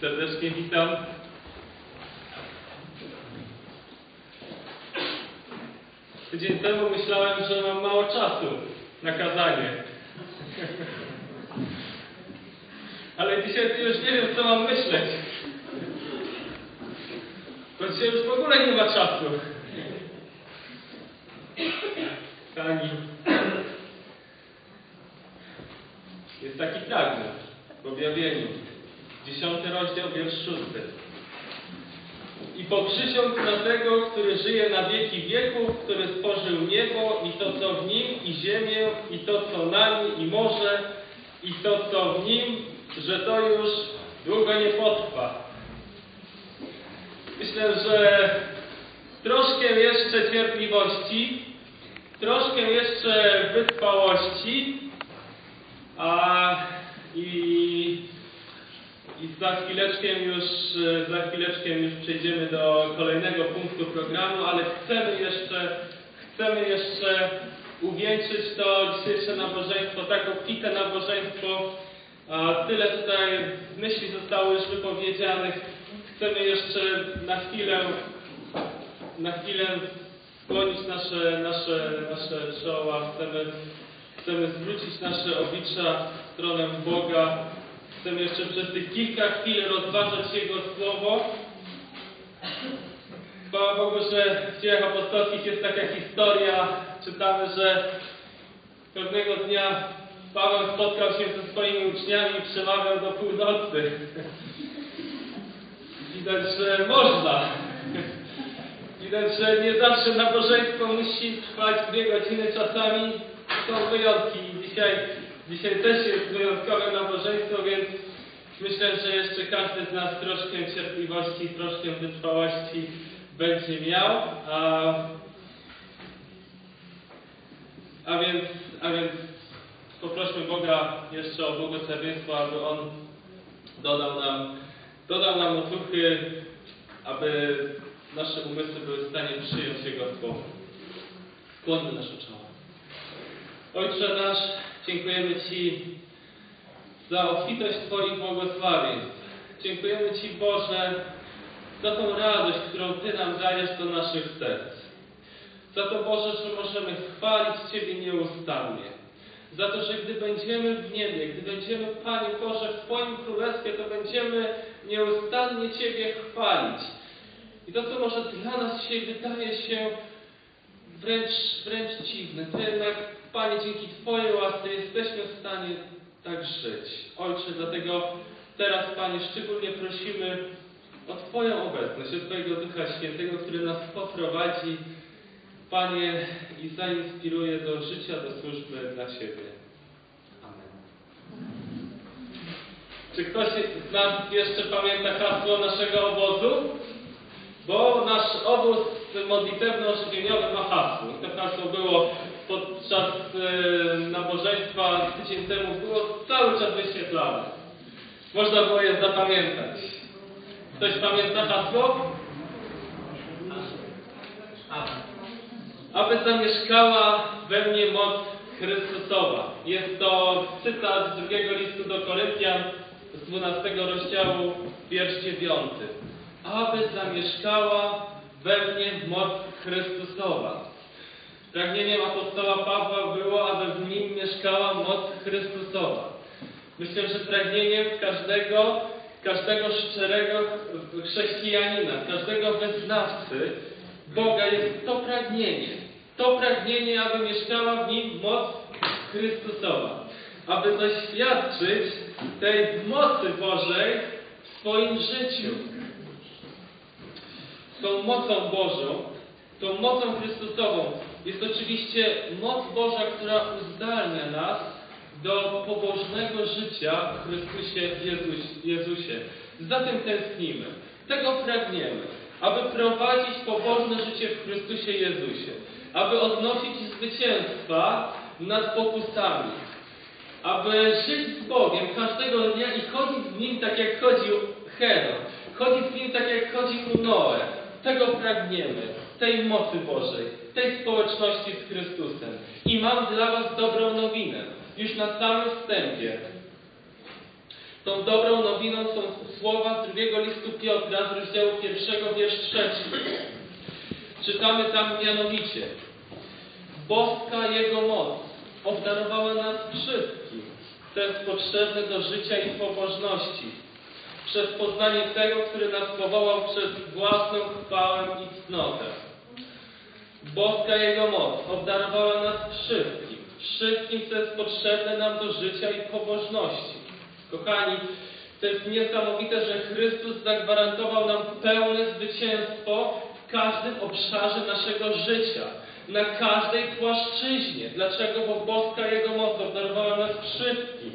Serdecznie witam. Tydzień temu myślałem, że mam mało czasu na kazanie. Ale dzisiaj już nie wiem, co mam myśleć. Bo dzisiaj już w ogóle nie ma czasu. Jest taki fragment w objawieniu. Dziesiąty rozdział, wiersz szósty. I poprzysiąg na tego, który żyje na wieki wieków, który stworzył niebo i to, co w nim, i ziemię, i to, co na nim, i morze, i to, co w nim, że to już długo nie potrwa. Myślę, że troszkę jeszcze cierpliwości, troszkę jeszcze wytrwałości, a i, i za chwileczkę już za chwileczkę już przejdziemy do kolejnego punktu programu, ale chcemy jeszcze chcemy jeszcze uwieńczyć to dzisiejsze nabożeństwo, tak obfite nabożeństwo. Tyle tutaj myśli zostało już wypowiedzianych. Chcemy jeszcze na chwilę na chwilę skłonić nasze, nasze, nasze czoła. Chcemy Chcemy zwrócić nasze oblicza w stronę Boga. Chcemy jeszcze przez tych kilka chwil rozważać Jego Słowo. Chwała Bogu, że w dziejach apostolskich jest taka historia. Czytamy, że pewnego dnia Paweł spotkał się ze swoimi uczniami i przemawiał do północy. Widać, że można. Widać, że nie zawsze nabożeństwo musi trwać dwie godziny czasami są wyjątki dzisiaj, dzisiaj też jest wyjątkowe nabożeństwo, więc myślę, że jeszcze każdy z nas troszkę cierpliwości, troszkę wytrwałości będzie miał. A, a, więc, a więc poprośmy Boga jeszcze o błogosławieństwo, aby On dodał nam, dodał nam otuchy, aby nasze umysły były w stanie przyjąć Jego Słowo. Skłonmy nasze czoło. Ojcze nasz, dziękujemy Ci za obfitość Twoich błogosławieństw. Dziękujemy Ci, Boże, za tą radość, którą Ty nam dajesz do naszych serc. Za to, Boże, że możemy chwalić Ciebie nieustannie. Za to, że gdy będziemy w niebie, gdy będziemy, Panie Boże, w Twoim Królestwie, to będziemy nieustannie Ciebie chwalić. I to, co może dla nas dzisiaj wydaje się wręcz, wręcz dziwne, to jednak Panie, dzięki Twojej łasce jesteśmy w stanie tak żyć. Ojcze, dlatego teraz, Panie, szczególnie prosimy o Twoją obecność, o Twojego Ducha Świętego, który nas poprowadzi, Panie, i zainspiruje do życia, do służby dla Ciebie. Amen. Czy ktoś z nas jeszcze pamięta hasło naszego obozu? Bo nasz obóz modlitewno-ożywieniowy ma hasło. I to hasło było podczas e, nabożeństwa tydzień temu było cały czas wyświetlane. Można było je zapamiętać. Ktoś pamięta hasło? Aby zamieszkała we mnie moc Chrystusowa. Jest to cytat z drugiego listu do Koryntian z 12 rozdziału, wiersz 9. Aby zamieszkała we mnie moc Chrystusowa. Pragnieniem apostoła Pawła było, aby w nim mieszkała moc Chrystusowa. Myślę, że pragnieniem każdego, każdego szczerego chrześcijanina, każdego wyznawcy Boga jest to pragnienie. To pragnienie, aby mieszkała w nim moc Chrystusowa. Aby doświadczyć tej mocy Bożej w swoim życiu. Tą mocą Bożą, tą mocą Chrystusową jest oczywiście moc Boża, która uzdalnia nas do pobożnego życia w Chrystusie Jezus, Jezusie. Za tym tęsknimy. Tego pragniemy. Aby prowadzić pobożne życie w Chrystusie Jezusie. Aby odnosić zwycięstwa nad pokusami. Aby żyć z Bogiem każdego dnia i chodzić z Nim tak jak chodził Heron. Chodzić z Nim tak jak chodził Noe. Tego pragniemy. Tej mocy Bożej tej społeczności z Chrystusem. I mam dla Was dobrą nowinę. Już na samym wstępie. Tą dobrą nowiną są słowa z drugiego listu Piotra, z rozdziału pierwszego, wiersz trzeci. Czytamy tam mianowicie. Boska Jego moc obdarowała nas wszystkim, co jest potrzebne do życia i pobożności, przez poznanie tego, który nas powołał przez własną chwałę i cnotę. Boska Jego moc obdarowała nas wszystkim, wszystkim, co jest potrzebne nam do życia i pobożności. Kochani, to jest niesamowite, że Chrystus zagwarantował nam pełne zwycięstwo w każdym obszarze naszego życia, na każdej płaszczyźnie. Dlaczego? Bo boska Jego moc obdarowała nas wszystkim.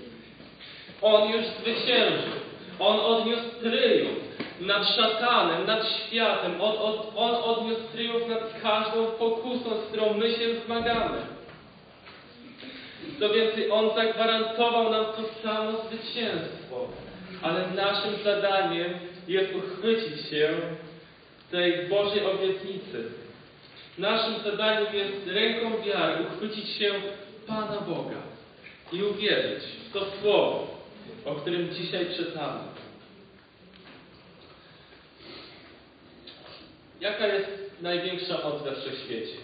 On już zwyciężył. On odniósł tryumf nad szatanem, nad światem. On, on, on odniósł tryumf nad każdą pokusą, z którą my się zmagamy. Co więcej, On zagwarantował nam to samo zwycięstwo. Ale naszym zadaniem jest uchwycić się tej Bożej obietnicy. Naszym zadaniem jest ręką wiary uchwycić się Pana Boga i uwierzyć w to Słowo, o którym dzisiaj czytamy. Jaka jest największa moc we wszechświecie?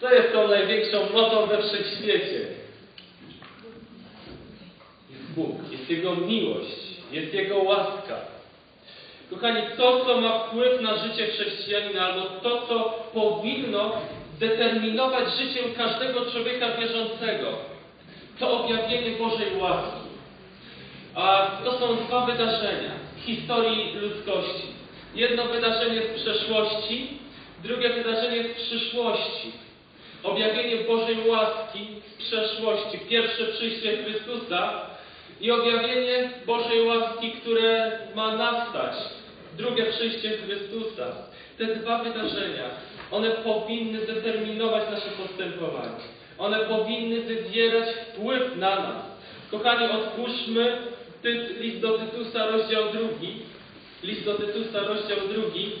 Co jest tą największą mocą we wszechświecie? Jest Bóg, jest Jego miłość, jest Jego łaska. Kochani, to, co ma wpływ na życie chrześcijanina, albo to, co powinno determinować życie każdego człowieka wierzącego, to objawienie Bożej łaski. A to są dwa wydarzenia w historii ludzkości. Jedno wydarzenie z przeszłości, drugie wydarzenie z przyszłości. Objawienie Bożej łaski z przeszłości, pierwsze przyjście Chrystusa i objawienie Bożej łaski, które ma nastać, drugie przyjście Chrystusa. Te dwa wydarzenia, one powinny determinować nasze postępowanie. One powinny wywierać wpływ na nas. Kochani, otwórzmy list do Tytusa, rozdział drugi. List do Tytusa, rozdział drugi.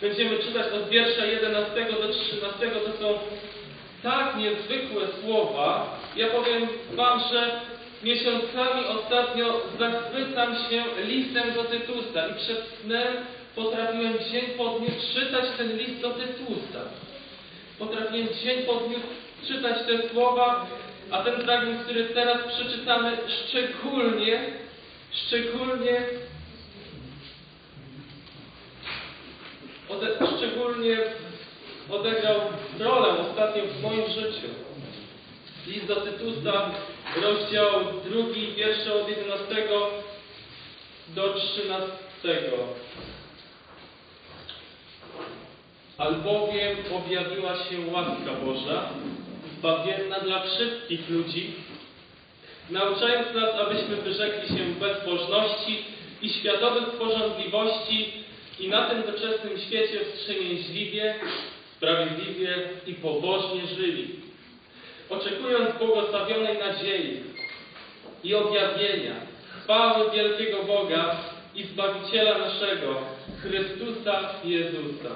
Będziemy czytać od wiersza 11 do 13. To są tak niezwykłe słowa. Ja powiem Wam, że miesiącami ostatnio zachwycam się listem do Tytusa i przed snem potrafiłem dzień po dniu czytać ten list do Tytusa. Potrafiłem dzień po dniu czytać te słowa, a ten fragment, który teraz przeczytamy, szczególnie, szczególnie szczególnie odegrał rolę ostatnio w moim życiu. List do Tytusa, rozdział drugi, wiersze od 11 do 13. Albowiem objawiła się łaska Boża, zbawienna dla wszystkich ludzi, nauczając nas, abyśmy wyrzekli się bezbożności i światowych porządliwości i na tym doczesnym świecie wstrzemięźliwie, sprawiedliwie i pobożnie żyli, oczekując błogosławionej nadziei i objawienia chwały wielkiego Boga i Zbawiciela naszego, Chrystusa Jezusa.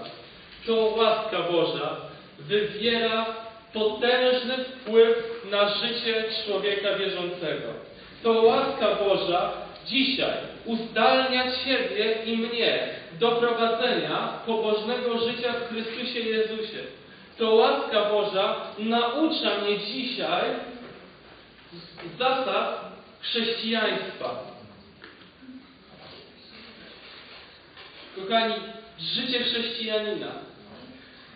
To łaska Boża wywiera potężny wpływ na życie człowieka wierzącego. To łaska Boża dzisiaj uzdalnia Ciebie i mnie do prowadzenia pobożnego życia w Chrystusie Jezusie. To łaska Boża naucza mnie dzisiaj zasad chrześcijaństwa. Kochani, życie chrześcijanina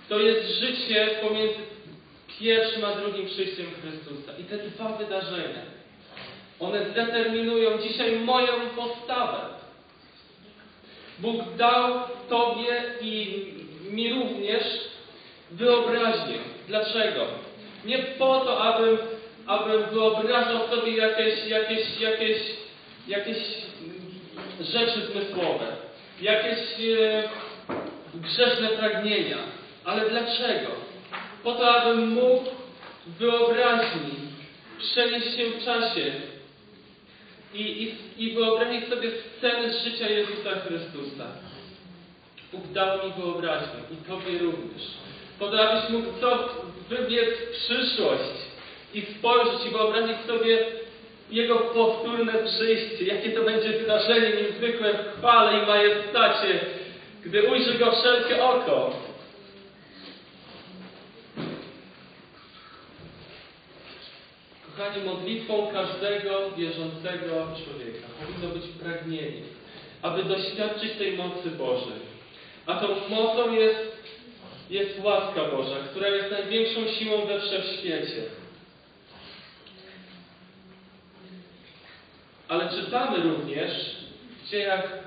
to jest życie pomiędzy pierwszym a drugim przyjściem Chrystusa. I te dwa wydarzenia, one zdeterminują dzisiaj moją postawę. Bóg dał Tobie i mi również wyobraźnię. Dlaczego? Nie po to, abym, abym wyobrażał sobie jakieś, jakieś, jakieś, jakieś rzeczy zmysłowe, jakieś e, grzeszne pragnienia. Ale dlaczego? Po to, abym mógł wyobraźni przenieść się w czasie i, i, i wyobrazić sobie scenę z życia Jezusa Chrystusa. Bóg dał mi wyobraźnię i Tobie również. Po to, abyś mógł co wybiec w przyszłość i spojrzeć i wyobrazić sobie Jego powtórne przyjście, jakie to będzie wydarzenie niezwykłe w chwale i majestacie, gdy ujrzy Go wszelkie oko. Kochani, modlitwą każdego wierzącego człowieka powinno być pragnienie, aby doświadczyć tej mocy Bożej. A tą mocą jest, jest łaska Boża, która jest największą siłą we wszechświecie. Ale czytamy również w dziejach,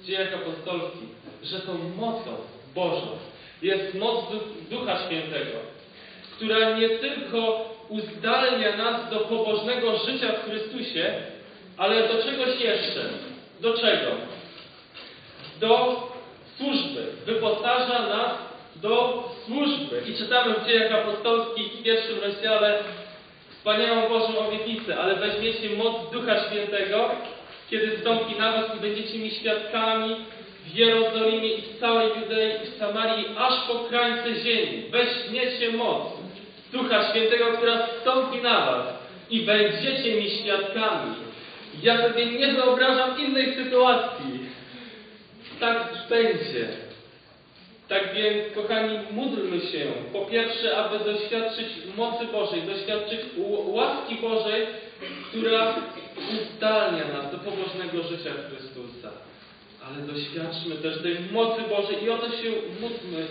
w dziejach apostolskich, że tą mocą Bożą jest moc Du- Ducha Świętego, która nie tylko uzdalnia nas do pobożnego życia w Chrystusie, ale do czegoś jeszcze. Do czego? Do służby. Wyposaża nas do służby. I czytamy w dziejach apostolskich w pierwszym rozdziale wspaniałą Bożą obietnicę, ale weźmiecie moc Ducha Świętego, kiedy stąpi na was i będziecie mi świadkami w Jerozolimie i w całej Judei i w Samarii, aż po krańce ziemi. Weźmiecie moc Ducha Świętego, która stąpi na was i będziecie mi świadkami. Ja sobie nie wyobrażam innej sytuacji. Tak będzie. Tak więc, kochani, módlmy się po pierwsze, aby doświadczyć mocy Bożej, doświadczyć łaski Bożej, która uzdalnia nas do pobożnego życia Chrystusa. Ale doświadczmy też tej mocy Bożej i o to się módlmy,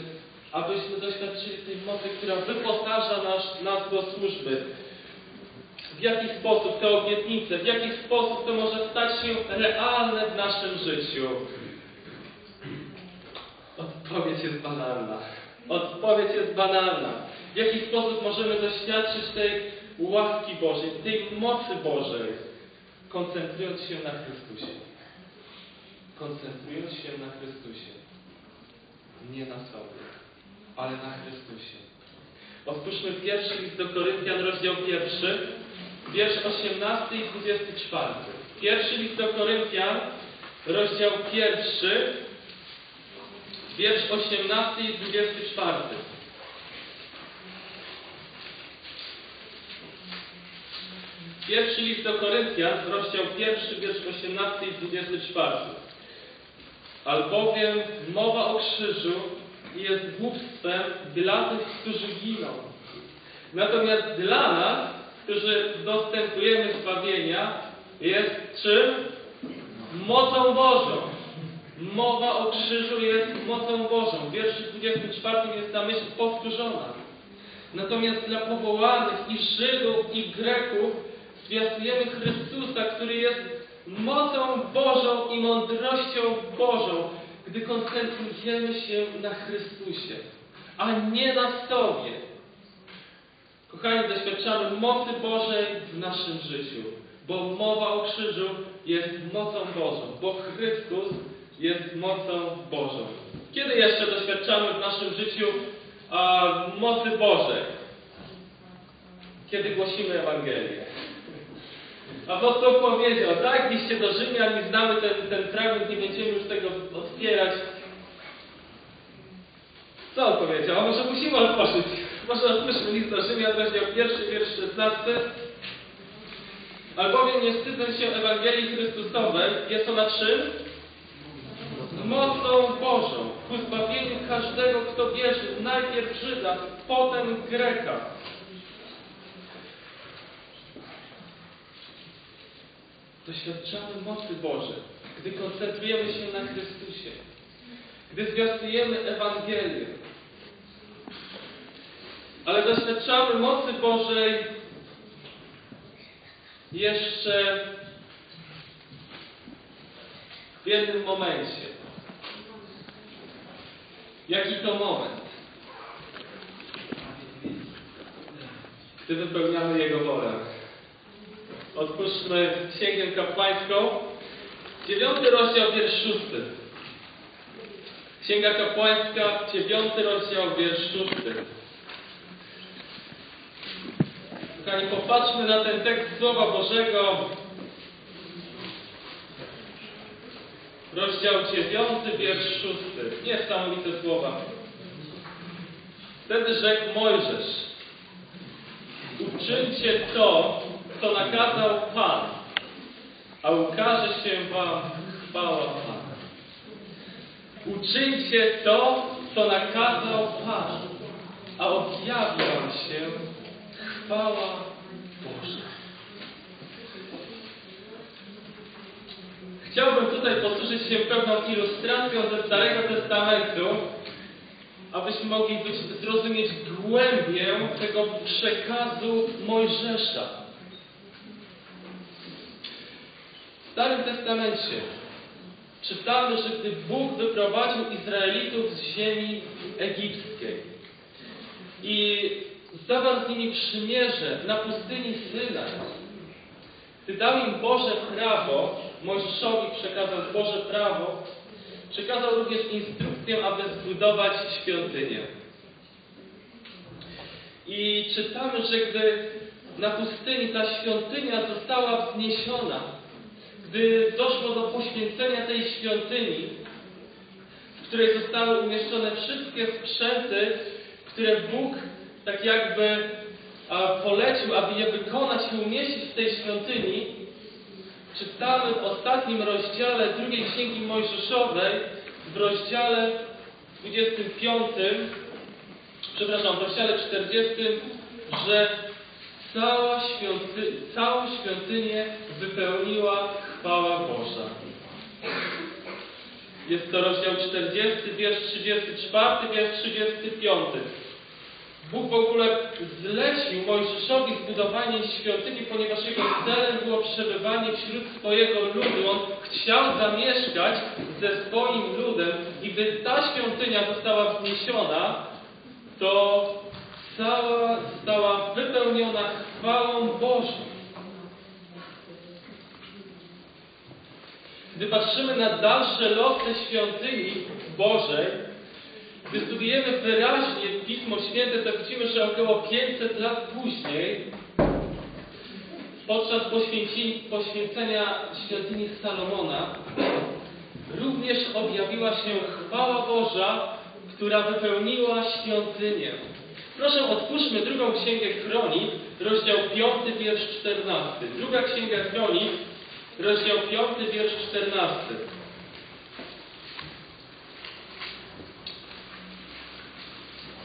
abyśmy doświadczyli tej mocy, która wyposaża nas, nas do służby. W jaki sposób te obietnice, w jaki sposób to może stać się realne w naszym życiu? Odpowiedź jest banalna. Odpowiedź jest banalna. W jaki sposób możemy doświadczyć tej łaski Bożej, tej mocy Bożej, koncentrując się na Chrystusie. Koncentrując się na Chrystusie. Nie na sobie, ale na Chrystusie. Otwórzmy pierwszy list do Koryntian, rozdział pierwszy, wiersz 18 i 24. Pierwszy list do Koryntian, rozdział pierwszy, wiersz 18 i 24. Pierwszy list do Koryntian, rozdział pierwszy, wiersz 18 i 24. Albowiem mowa o krzyżu jest głupstwem dla tych, którzy giną. Natomiast dla nas, którzy dostępujemy zbawienia, jest czym? Mocą Bożą. Mowa o krzyżu jest mocą Bożą. W wierszu 24 jest ta myśl powtórzona. Natomiast dla powołanych i Żydów i Greków zwiastujemy Chrystusa, który jest mocą Bożą i mądrością Bożą, gdy koncentrujemy się na Chrystusie, a nie na sobie. Kochani, doświadczamy mocy Bożej w naszym życiu, bo mowa o krzyżu jest mocą Bożą, bo Chrystus jest mocą Bożą. Kiedy jeszcze doświadczamy w naszym życiu a, mocy Bożej? Kiedy głosimy Ewangelię. Apostoł powiedział, tak, liście do Rzymian i znamy ten, ten fragment, nie będziemy już tego otwierać. Co on powiedział? A może musimy otworzyć? Może otwórzmy list do Rzymian, rozdział pierwszy, wiersz 16. Albowiem nie wstydzę się Ewangelii Chrystusowej, jest ona czym? Mocą Bożą, ku zbawieniu każdego, kto wierzy, najpierw Żyda, potem Greka. Doświadczamy mocy Bożej, gdy koncentrujemy się na Chrystusie, gdy zwiastujemy Ewangelię. Ale doświadczamy mocy Bożej jeszcze w jednym momencie. Jaki to moment? Gdy wypełniamy Jego wolę. Otwórzmy Księgę Kapłańską, dziewiąty rozdział, wiersz szósty. Księga Kapłańska, dziewiąty rozdział, wiersz szósty. Kochani, popatrzmy na ten tekst Słowa Bożego. Rozdział dziewiąty, wiersz szósty. Niesamowite słowa. Wtedy rzekł Mojżesz, uczyńcie to, co nakazał Pan, a ukaże się wam chwała Pana. Uczyńcie to, co nakazał Pan, a objawi wam się chwała Boża. Chciałbym tutaj posłużyć się pewną ilustracją ze Starego Testamentu, abyśmy mogli zrozumieć głębię tego przekazu Mojżesza. W Starym Testamencie czytamy, że gdy Bóg wyprowadził Izraelitów z ziemi egipskiej i zawarł z nimi przymierze na pustyni Synaj, gdy dał im Boże prawo, Mojżeszowi przekazał Boże prawo, przekazał również instrukcję, aby zbudować świątynię. I czytamy, że gdy na pustyni ta świątynia została wzniesiona, gdy doszło do poświęcenia tej świątyni, w której zostały umieszczone wszystkie sprzęty, które Bóg tak jakby polecił, aby je wykonać i umieścić w tej świątyni, czytamy w ostatnim rozdziale drugiej Księgi Mojżeszowej, w rozdziale 25, przepraszam, w rozdziale 40, że cała świąty, całą świątynię wypełniła chwała Boża. Jest to rozdział 40, wiersz 34, wiersz 35. Bóg w ogóle zlecił Mojżeszowi zbudowanie świątyni, ponieważ jego celem było przebywanie wśród swojego ludu. On chciał zamieszkać ze swoim ludem i gdy ta świątynia została wzniesiona, to cała została wypełniona chwałą Bożą. Gdy patrzymy na dalsze losy świątyni Bożej, gdy studujemy wyraźnie Pismo Święte, to widzimy, że około 500 lat później, podczas poświęcenia świątyni Salomona, również objawiła się chwała Boża, która wypełniła świątynię. Proszę, otwórzmy drugą księgę Kronik, rozdział 5, wiersz 14. Druga księga Kronik, rozdział 5, wiersz 14.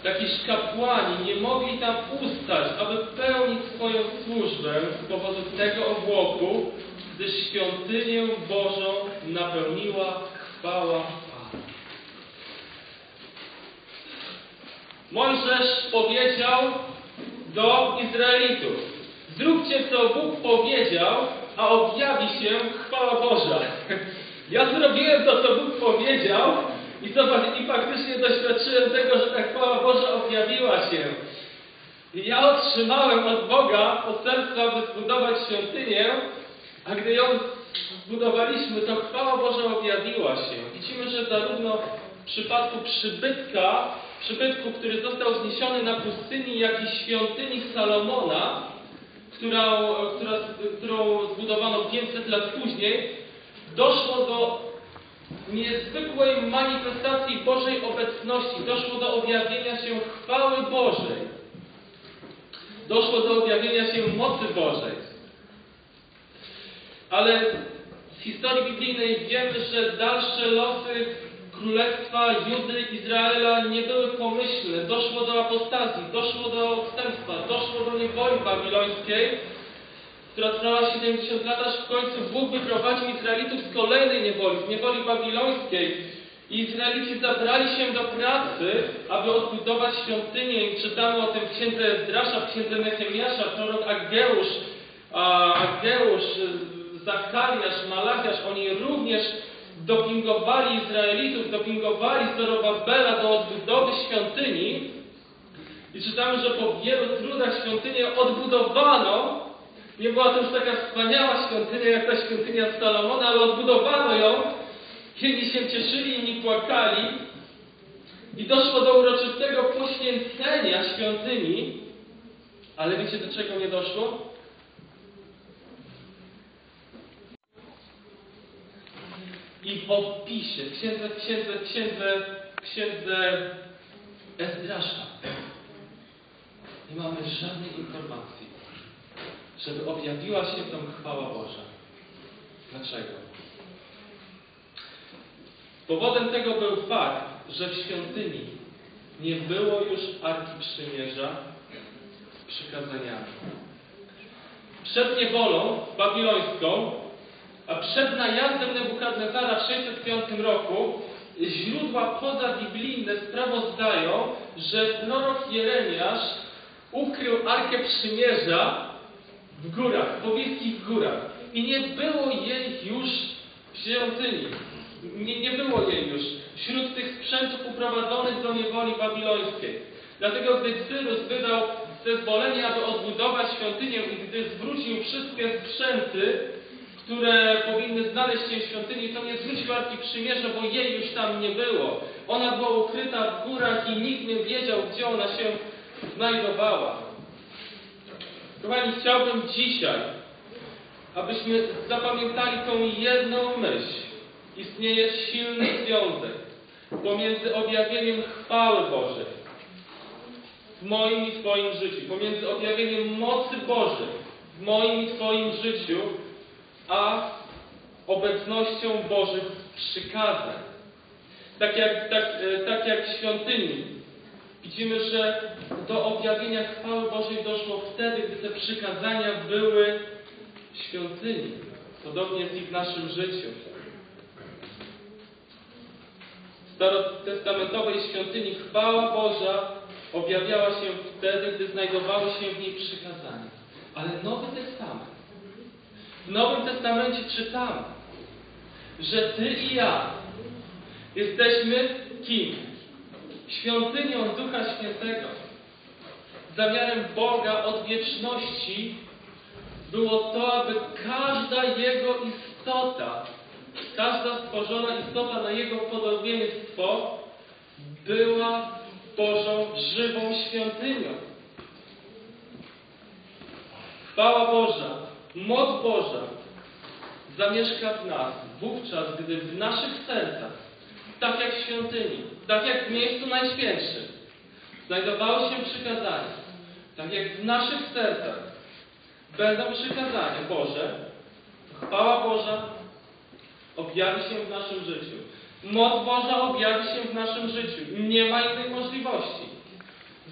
Jakiś kapłani nie mogli tam ustać, aby pełnić swoją służbę z powodu tego obłoku, gdyż świątynię Bożą napełniła chwała Pana. Mojżesz powiedział do Izraelitów: Zróbcie, co Bóg powiedział, a objawi się chwała Boża. Ja zrobiłem to, co Bóg powiedział, i zobacz, i faktycznie doświadczyłem tego, że ta chwała Boża objawiła się. I ja otrzymałem od Boga poselstwo, aby zbudować świątynię, a gdy ją zbudowaliśmy, to chwała Boża objawiła się. Widzimy, że zarówno w przypadku przybytka, przybytku, który został zniesiony na pustyni, jak i świątyni Salomona, którą, która, którą zbudowano 500 lat później, doszło do niezwykłej manifestacji Bożej obecności. Doszło do objawienia się chwały Bożej. Doszło do objawienia się mocy Bożej. Ale z historii biblijnej wiemy, że dalsze losy Królestwa Judy, Izraela nie były pomyślne. Doszło do apostazji, doszło do odstępstwa, doszło do niewoli babilońskiej, która trwała 70 lat, aż w końcu Bóg wyprowadził Izraelitów z kolejnej niewoli, z niewoli babilońskiej. I Izraelici zabrali się do pracy, aby odbudować świątynię. I czytamy o tym w księdze Ezdrasza, w księdze Nehemiasza, prorok Ageusz, Ageusz, Zachariasz, Malachiasz. Oni również dopingowali Izraelitów, dopingowali Zorobabela do odbudowy świątyni. I czytamy, że po wielu trudach świątynię odbudowano, nie była to już taka wspaniała świątynia jak ta świątynia Salomona, ale odbudowano ją. Jedni się cieszyli, inni płakali. I doszło do uroczystego poświęcenia świątyni. Ale wiecie do czego nie doszło? I w opisie, w księdze, w księdze, w księdze, w księdze Ezdrasza nie mamy żadnej informacji żeby objawiła się tam chwała Boża. Dlaczego? Powodem tego był fakt, że w świątyni nie było już Arki Przymierza z przykazaniami. Przed niewolą babilońską, a przed najazdem Nebukadnezara w 605 roku źródła pozabiblijne sprawozdają, że prorok Jeremiasz ukrył Arkę Przymierza w górach, w pobliskich górach. I nie było jej już w świątyni. Nie, nie było jej już wśród tych sprzętów uprowadzonych do niewoli babilońskiej. Dlatego gdy Cyrus wydał zezwolenie, aby odbudować świątynię i gdy zwrócił wszystkie sprzęty, które powinny znaleźć się w świątyni, to nie zwrócił Arki Przymierza, bo jej już tam nie było. Ona była ukryta w górach i nikt nie wiedział, gdzie ona się znajdowała. Kochani, chciałbym dzisiaj, abyśmy zapamiętali tą jedną myśl. Istnieje silny związek pomiędzy objawieniem chwały Bożej w moim i Twoim życiu, pomiędzy objawieniem mocy Bożej w moim i Twoim życiu, a obecnością Bożych przykazań. Tak jak, tak, e, tak jak w świątyni. Widzimy, że do objawienia chwały Bożej doszło wtedy, gdy te przykazania były w świątyni. Podobnie jest i w naszym życiu. W starotestamentowej świątyni chwała Boża objawiała się wtedy, gdy znajdowały się w niej przykazania. Ale Nowy Testament. W Nowym Testamencie czytamy, że Ty i ja jesteśmy kim? Świątynią Ducha Świętego. Zamiarem Boga od wieczności było to, aby każda Jego istota, każda stworzona istota na Jego podobieństwo była Bożą żywą świątynią. Chwała Boża, moc Boża zamieszka w nas wówczas, gdy w naszych sercach, tak jak w świątyni, tak jak w miejscu najświętszym, znajdowały się przykazania, tak jak w naszych sercach będą przykazania Boże, chwała Boża objawi się w naszym życiu. Moc Boża objawi się w naszym życiu. Nie ma innej możliwości.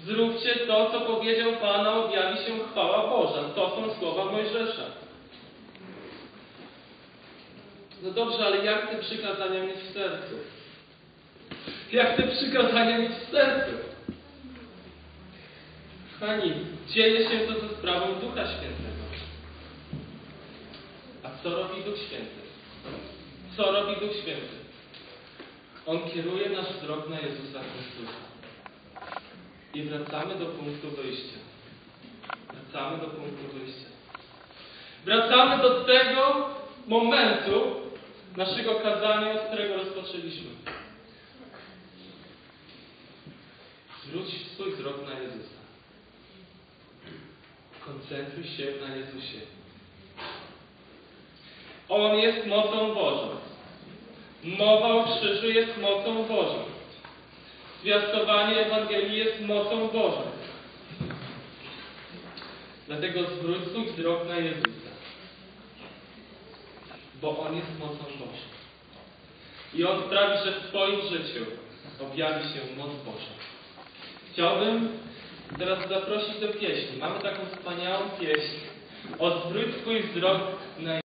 Zróbcie to, co powiedział Pan, a objawi się chwała Boża. To są słowa Mojżesza. No dobrze, ale jak te przykazania mieć w sercu? Jak te przykazania mieć w sercu? Kochani, dzieje się to ze sprawą Ducha Świętego. A co robi Duch Święty? Co robi Duch Święty? On kieruje nasz wzrok na Jezusa Chrystusa. I wracamy do punktu wyjścia. Wracamy do punktu wyjścia. Wracamy do tego momentu naszego kazania, od którego rozpoczęliśmy. Zwróć swój wzrok na Jezusa. Koncentruj się na Jezusie. On jest mocą Bożą. Mowa o krzyżu jest mocą Bożą. Zwiastowanie Ewangelii jest mocą Bożą. Dlatego zwróć swój wzrok na Jezusa. Bo On jest mocą Bożą. I On sprawi, że w Twoim życiu objawi się moc Boża. Chciałbym teraz zaprosić do pieśni. Mamy taką wspaniałą pieśń. Odwróć swój wzrok na